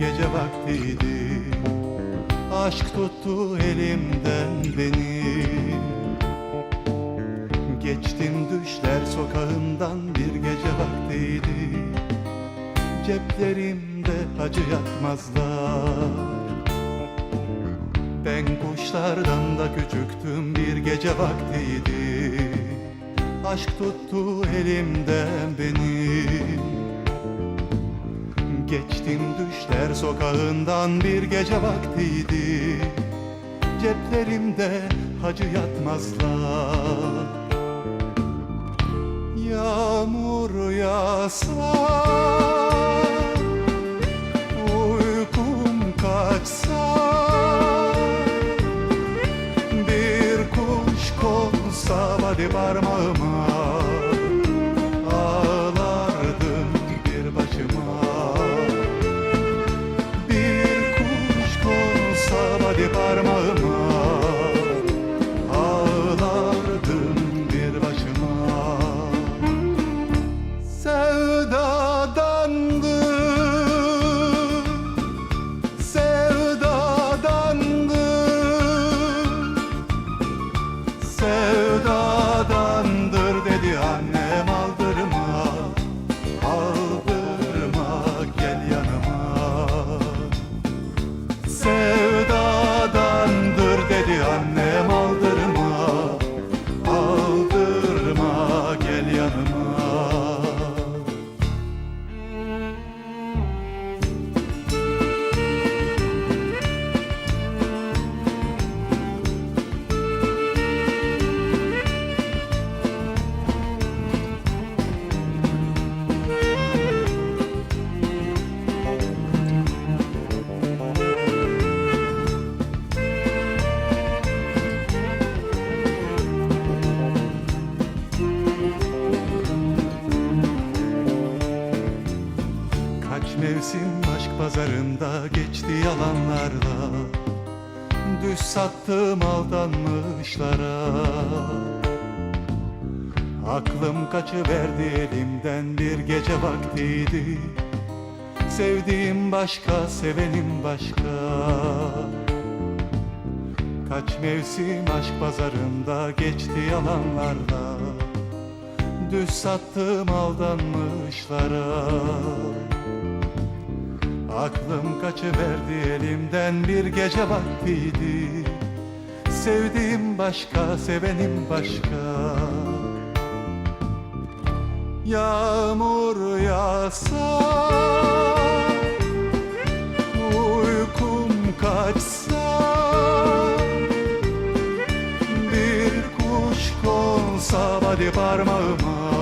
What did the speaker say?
vaktiydi. Aşk tuttu elimden beni. Geçtim düşler sokağından bir gece vaktiydi. Ceplerimde acı yatmazlar Ben kuşlardan da küçüktüm bir gece vaktiydi. Aşk tuttu elimden Geçtim düşler sokağından bir gece vaktiydi. Ceplerimde hacı yatmazlar. Yağmur yağsa Uykum kaçsa Bir kuş konsa hadi parmağıma dedi annem Mevsim aşk pazarında geçti yalanlarla. Düz sattım aldanmışlara. Aklım kaçıverdi elimden bir gece vaktiydi. Sevdiğim başka, sevenim başka. Kaç mevsim aşk pazarında geçti yalanlarla. Düz sattım aldanmışlara Aklım kaçıverdi elimden bir gece vaktiydi. Sevdiğim başka, sevenim başka. Yağmur yağsa Uykum kaçsa Bir kuş konsa hadi parmağıma